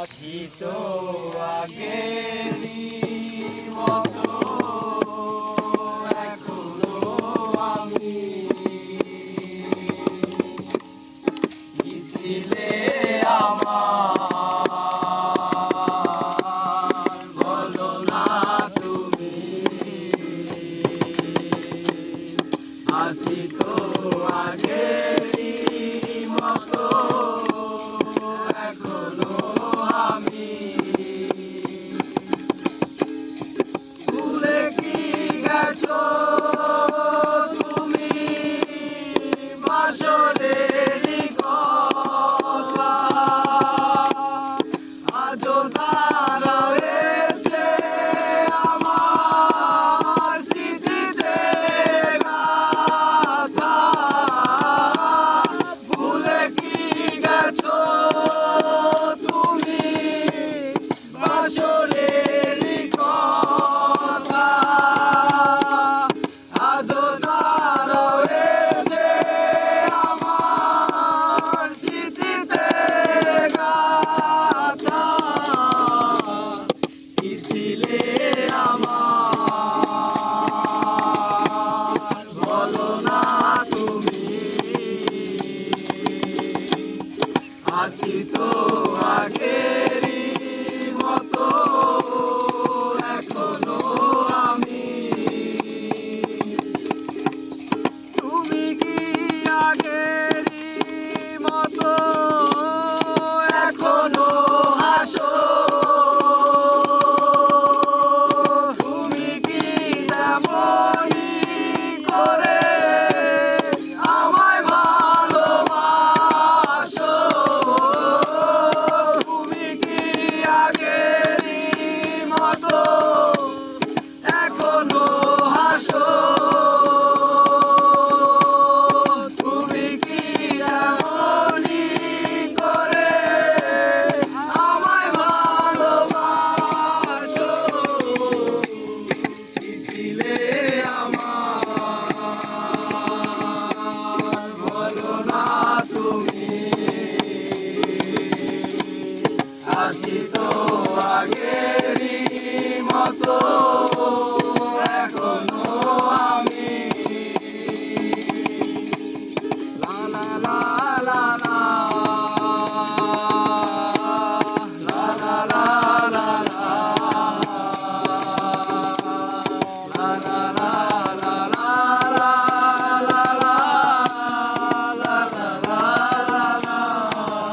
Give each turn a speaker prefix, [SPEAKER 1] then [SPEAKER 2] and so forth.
[SPEAKER 1] আছি তো আগে জীবন Yeah. আসিত আগেরই মতো।